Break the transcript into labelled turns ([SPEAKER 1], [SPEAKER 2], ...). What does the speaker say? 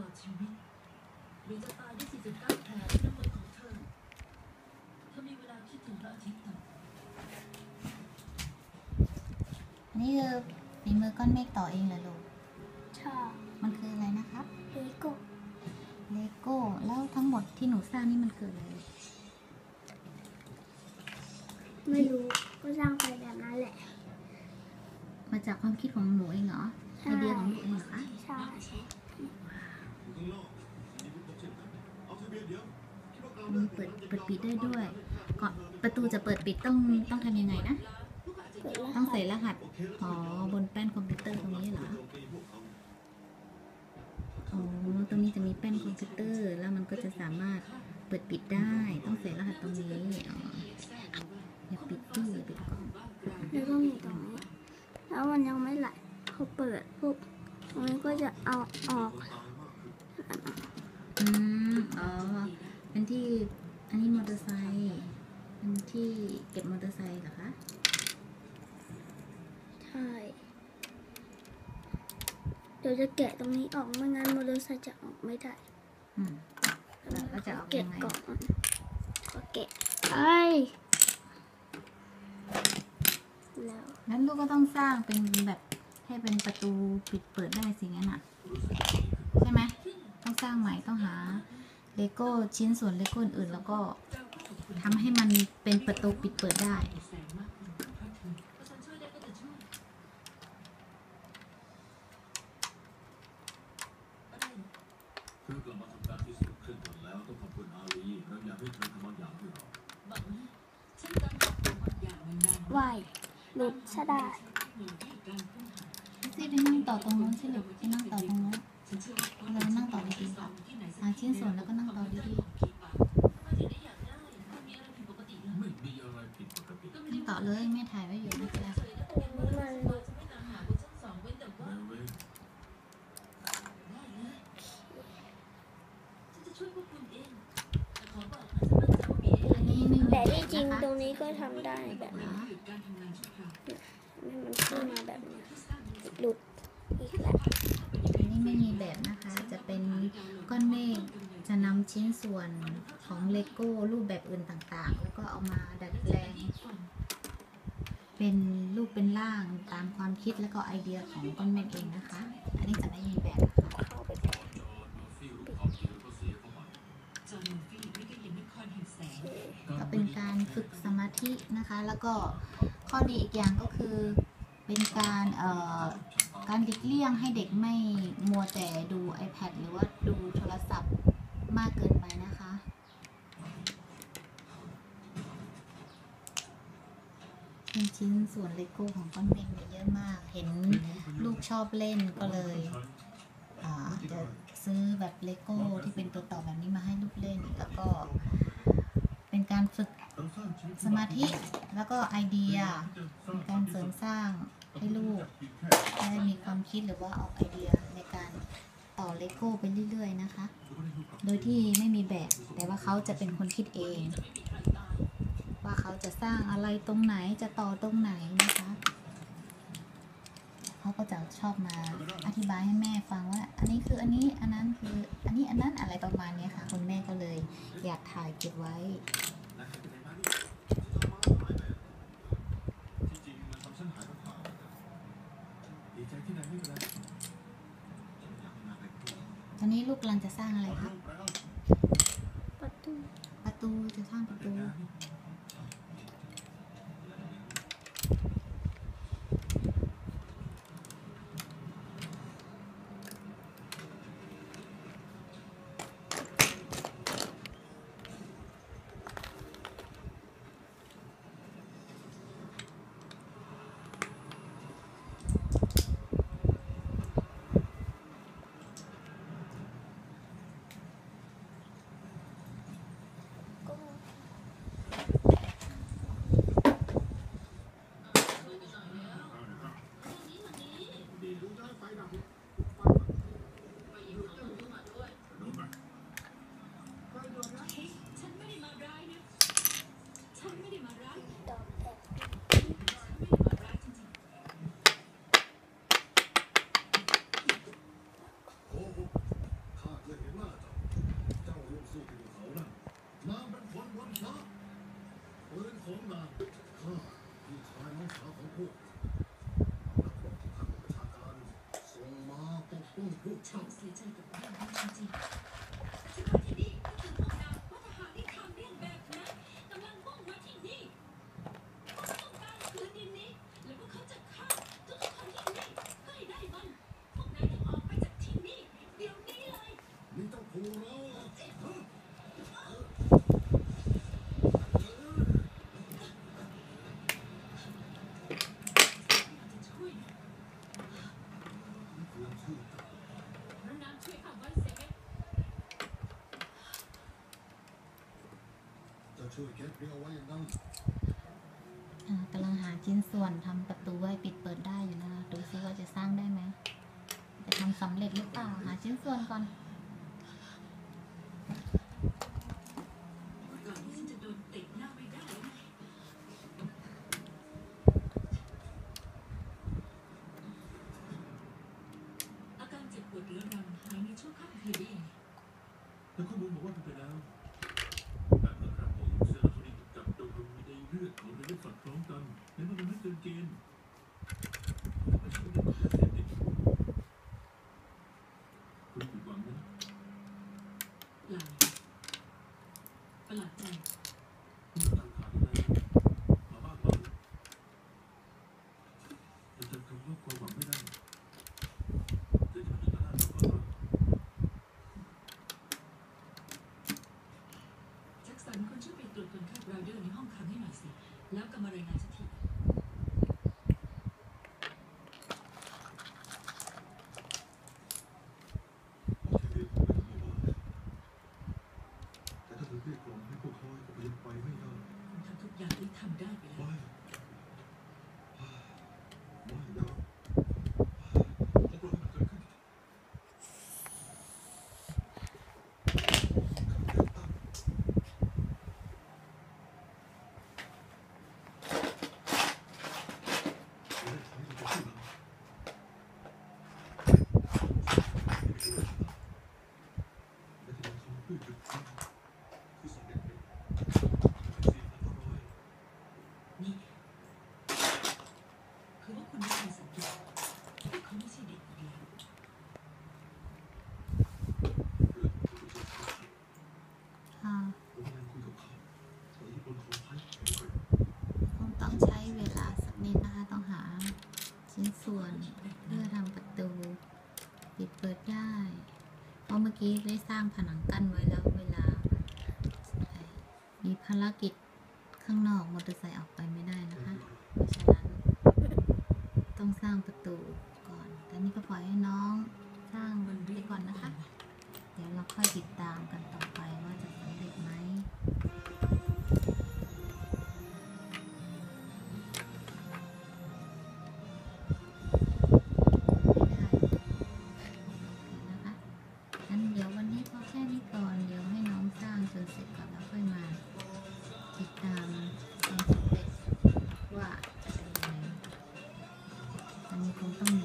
[SPEAKER 1] ลอดชีวิตหรือจะตายด้วย49แผลที่น้ำมือของเธอเธอมีเวลาคิดถึงพระอาทิตย์ต่อ
[SPEAKER 2] อันนี้คือฝีมือก้อนเมฆต่อเองเหรอลูก
[SPEAKER 3] ชอบ
[SPEAKER 2] มันคืออะไรนะครับ
[SPEAKER 3] เลโก้
[SPEAKER 2] เลโก้ แล้วทั้งหมดที่หนูสร้างนี่มันคืออะไร
[SPEAKER 3] ไม่รู้ ก็สร้างไปแบบนั้นแหละ
[SPEAKER 2] มาจากความคิดของหนูเองเหรอ ไอเดียของหนูเองเหรอคะ
[SPEAKER 3] ใช่
[SPEAKER 2] มีเปิดเปิดปิดได้ด้วยก่อนประตูจะเปิดปิดต้องต้องทำยังไงนะ
[SPEAKER 3] เปิดแล้ว
[SPEAKER 2] ต้องใส่รหัส อ๋อ บนแป้นคอมพิวเตอร์ตรงนี้เหรอ อ๋อ ตรงนี้จะมีแป้นคอมพิวเตอร์ แล้วมันก็จะสามารถเปิดปิดได้ ต้องใส่รหัสตรงนี้ อ๋อ อย่าปิดดิอย่าปิดกล้อง
[SPEAKER 3] แล้วก็มีตรงนี้แล้วมันยังไม่ไหลพอเปิดปุ๊บตรงนี้ก็จะเอาออก
[SPEAKER 2] อืม อ๋อ เป็น ที่อันนี้มอเตอร์ไซค์เป็นที่เก็บมอเตอร์ไซค์เหรอคะ
[SPEAKER 3] ใช่เดี๋ยวจะแกะตรงนี้ออกไม่งั้นมอเตอร์ไซค์จะออกไม่ได้
[SPEAKER 2] อืมแล้วก็จะออก
[SPEAKER 3] แกะ
[SPEAKER 2] ยังไง
[SPEAKER 3] ก่อนก็แกะไอ้ยแล้ว
[SPEAKER 2] งั้นลูกก็ต้องสร้างเป็นแบบให้เป็นประตูปิดเปิดได้สิงั้นอะ ใช่ไหมต้องสร้างใหม่ต้องหา เลโก้ชิ้นส่วนเลโก้อื่นแล้วก็ทำให้มันเป็นประตูปิดเปิดได้
[SPEAKER 1] แสงมากขึ้นพระถึงถ้าฉันช่วยได้ก็จะช่วยอะไรนะ
[SPEAKER 4] คือกลับมาทำการที่สุดขึ้นหมดแล้วต้องขอบคุณอาลีเราอยากให้เธอทำบางอย่างให้เรา
[SPEAKER 1] บอกนะฉันกำลังทำบางอย่างมานาน
[SPEAKER 3] วายหลุดซะได้
[SPEAKER 1] นที่กา
[SPEAKER 2] ซี่ไปนั่งต่อตรงนู้นสิลูกไปนั่งต่อตรงนู้น
[SPEAKER 1] เรา
[SPEAKER 2] นั่งต่อดีๆค่า ชิ้นส่วนแล้วก็นั่งต่อดี
[SPEAKER 1] ถ้าถึงได้อยากได้ไม่มีอะไรผิดปกติเลย
[SPEAKER 4] ไม่มีอะไรผิดปกติ
[SPEAKER 2] ๆนั่งต่อเลยแม่ถ่ายไว้อยู่ไม่เป็นไร
[SPEAKER 1] เคยได้แต่ยังไม่ได้เราจะไม่ตามหาบนชั้นสองเว้นแต่ว่า
[SPEAKER 4] เว้ย
[SPEAKER 1] ได้เลยฉันจะช่วยพวกคุณเองแต่ขอบอกนะฉันมั่นใจว่ามีเอ
[SPEAKER 2] อันนี้ไม่มี
[SPEAKER 3] แต่ที่จริง
[SPEAKER 2] นะคะ
[SPEAKER 3] ตรงนี้ก็ทำได้แบบ
[SPEAKER 2] เหร
[SPEAKER 3] นี้
[SPEAKER 2] อ
[SPEAKER 1] หยุดการทำงานชั่วคราว
[SPEAKER 3] ให้มันขึ้นมาแบบนี้
[SPEAKER 1] ที่สร้างมันจะ
[SPEAKER 3] หลุดอีกแล้ว
[SPEAKER 2] อันนี้ไม่มีแบบนะคะจะเป็น ก้อนเมฆจะนำชิ้นส่วนของเลโก้รูปแบบอื่นต่างๆ แล้วก็เอามาดัดแปลง เป็นรูปเป็นร่างตามความคิดแล้วก็ไอเดียของก้อนเมฆเองนะคะ อันนี้จะไม่มีแบบนะคะ
[SPEAKER 3] ก็
[SPEAKER 4] เสียเข้ามา
[SPEAKER 1] จอห์นมูฟี่นี่ก็ยังไม่ค่อยเห็นแสง
[SPEAKER 2] ก็เป็นการฝึกสมาธินะคะ แล้วก็ข้อดีอีกอย่างก็คือเป็นการเอ่อ การหลีกเลี่ยงให้เด็กไม่มัวแต่ดู iPad หรือว่าดูโทรศัพท์มากเกินไปนะคะ เป็นชิ้นส่วนเลโก้ของก้อนเมฆเนี่ยเยอะมาก เห็นลูกชอบเล่นก็เลยจะซื้อแบบเลโก้ที่เป็นตัวต่อแบบนี้มาให้ลูกเล่น แล้วก็เป็นการฝึก
[SPEAKER 4] สร้างชีวิต
[SPEAKER 2] สมาธิแล้วก็ไอเดียเป็นการเสริมสร้าง ให้ลูกได้มีความคิดหรือว่าออกไอเดียในการต่อเลโก้ไปเรื่อย ๆ นะคะ โดยที่ไม่มีแบบ แต่ว่าเขาจะเป็นคนคิดเอง ว่าเขาจะสร้างอะไรตรงไหนจะต่อตรงไหนนะคะ เขาก็จะชอบมาอธิบายให้แม่ฟังว่า อันนี้คืออันนี้ อันนั้นคือ อันนี้ อันนั้นอะไรประมาณนี้ค่ะ คุณแม่ก็เลยอยากถ่ายเก็บไว้
[SPEAKER 4] ที่จริงมันทำฉันหายเปล่าดีใจที่นายไม่เป็นไรฉันอยากให้นายไปพูด
[SPEAKER 2] ต อนนี้ลูกกำลังจะสร้างอะไรคะ
[SPEAKER 4] แล้ว
[SPEAKER 3] ประตู
[SPEAKER 2] ประตูจะสร้างประตู วนทำ
[SPEAKER 4] ประตูไว้ปิดื่อกี้
[SPEAKER 2] ได้
[SPEAKER 5] สร้าง
[SPEAKER 6] ผนั
[SPEAKER 2] งกั้
[SPEAKER 6] นไว้
[SPEAKER 4] แล้วเวลา มีภารกิจข้างนอกมอเตอร์ไซค์ออกไปไม่ได้นะคะ เพราะฉะนั้นต้องสร้างประตูก่อน แต่นี่ก็ปล่อยให้น้องสร้างมันไปก่อนนะคะ เดี๋ยวเราค่อยติดตามกันต่อไปว่าจะ 당일 동성님